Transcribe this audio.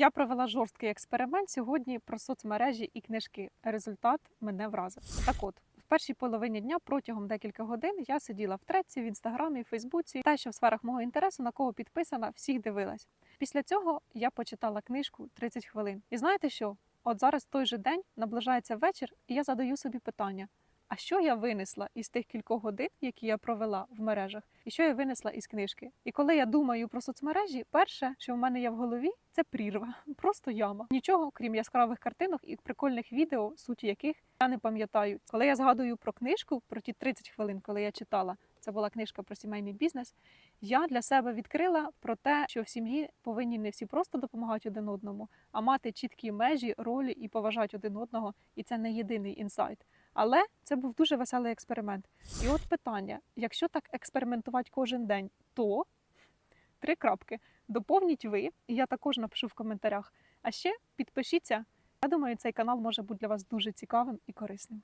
Я провела жорсткий експеримент сьогодні про соцмережі і книжки. Результат мене вразив. Так от. В першій половині дня протягом декілька годин я сиділа в треці, в інстаграмі, Фейсбуці, та що в сферах мого інтересу, на кого підписана, всіх дивилась. Після цього я почитала книжку 30 хвилин. І знаєте що? От зараз той же день наближається вечір, і я задаю собі питання: а що я винесла із тих кількох годин, які я провела в мережах, і що я винесла із книжки? І коли я думаю про соцмережі, перше, що в мене є в голові, це прірва, просто яма. Нічого, крім яскравих картинок і прикольних відео, суті яких я не пам'ятаю. Коли я згадую про книжку, про ті 30 хвилин, коли я читала, це була книжка про сімейний бізнес. Я для себе відкрила про те, що в сім'ї повинні не всі просто допомагати один одному, а мати чіткі межі, ролі і поважати один одного. І це не єдиний інсайт. Але це був дуже веселий експеримент. І от питання: якщо так експериментувати кожен день, то три крапки. Доповніть ви, і я також напишу в коментарях. А ще підпишіться. Я думаю, цей канал може бути для вас дуже цікавим і корисним.